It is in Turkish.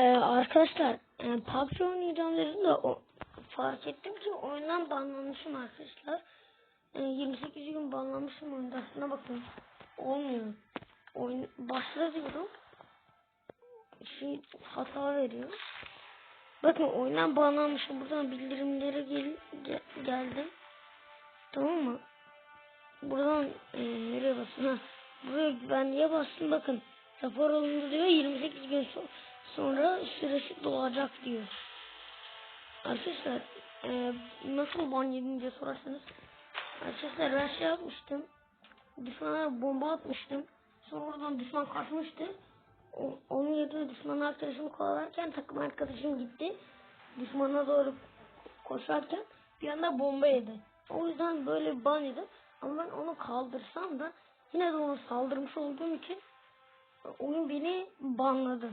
Ee, arkadaşlar e, PUBG oynayacağım dedim de fark ettim ki oyundan banlanmışım arkadaşlar. E, 28 gün banlanmışım oyunda. Aslına bakın. Olmuyor. Oyun başla. Şey hata veriyor. Bakın oyundan banlanmışım. Buradan bildirimlere gel, gel- geldim. Tamam mı? Buradan e, nereye basın? Ha, buraya güvenliğe bastım. Bakın rapor alındı diyor. 28 gün so- sonra süresi doğacak diyor. Arkadaşlar e, nasıl ban yedin diye sorarsanız Arkadaşlar ben şey yapmıştım. Düşmana bomba atmıştım. Sonra oradan düşman kaçmıştı. Onun yerine düşman arkadaşımı kovalarken takım arkadaşım gitti. Düşmana doğru koşarken bir anda bomba yedi. O yüzden böyle bir ban yedim. Ama ben onu kaldırsam da yine de ona saldırmış olduğum için oyun beni banladı.